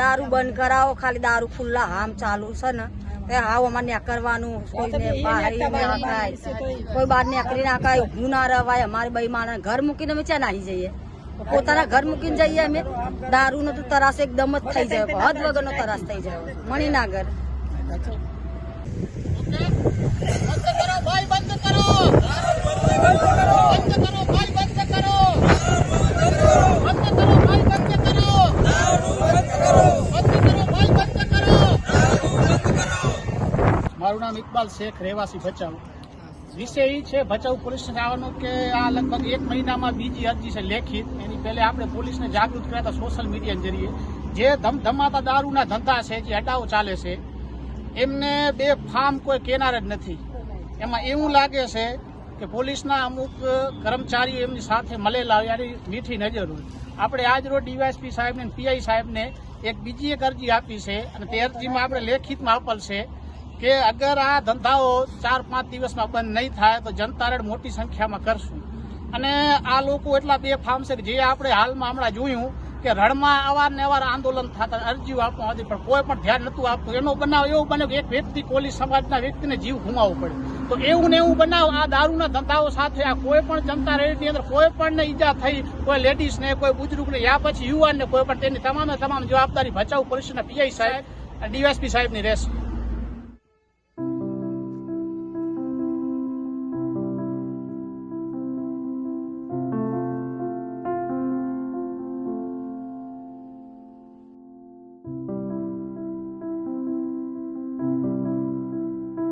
દારૂ બંધ કરાવો ખાલી દારૂ ખુલ્લા હામ ચાલુ છે ને. એ હાવ અમારે ત્યાં કરવાનું કોઈને બહાર ના ખાય કોઈ. બહાર નીકળી નાખાય ઊભું ના રવાય અમારે બે માણસ ઘર મૂકીને અમે ત્યાં નાહી જઈએ? પોતાના ઘર મૂકીને જઈએ અમે. દારૂ નો તો તરાસ એકદમ જ થઈ જાય હદ વગરનો તરાસ થઈ જાય. મણિનાગર. બંધ કરો મારું નામ ઇકબાલ શેખ, રહેવાસી ભચાઉ. વિષય એ છે ભચાઉ પોલીસને આવવાનો કે આ લગભગ એક મહિનામાં બીજી અરજી છે લેખિત. એની પહેલે આપણે પોલીસને જાગૃત કર્યા હતા સોશિયલ મીડિયા જરીએ. જે ધમધમાતા દારૂના ધંધા છે, જે હટાવ ચાલે છે, એમને બે ફાર્મ કોઈ કેનાર જ નથી. એમાં એવું લાગે છે કે પોલીસના અમુક કર્મચારીઓ એમની સાથે મળેલા એની મીઠી નજર હોય. આપણે આજ રોજ ડીવાયસપી સાહેબને પીઆઈ સાહેબને એક બીજી એક અરજી આપી છે અને તે અરજીમાં આપણે લેખિતમાં આપેલ છે કે અગર આ ધંધાઓ ચાર, પાંચ દિવસમાં બંધ નહીં થાય, તો જનતા રેડ મોટી સંખ્યામાં કરશું. અને આ લોકો એટલા બે ફાર્મ છે કે જે આપણે હાલમાં હમણાં જોયું કે રણમાં અવારનવાર આંદોલન થતા અરજીઓ આપવા હતી પણ કોઈ પણ ધ્યાન નહોતું આપતું. એનો બનાવ એવો બન્યો કે એક વ્યક્તિ કોલી સમાજના વ્યક્તિને જીવ ગુમાવવો પડે તો એવું ને એવું બનાવ આ દારૂના ધંધાઓ સાથે આ કોઈ પણ જનતા રેડની અંદર કોઈ પણ ને ઈજા થઈ, કોઈ લેડીઝને કોઈ બુજુર્ગને યા પછી યુવાનને કોઈ પણ, તેની તમામે તમામ જવાબદારી ભચાઉ પોલીસના પીઆઈ સાહેબ ડીવાયસપી સાહેબની રહેશે.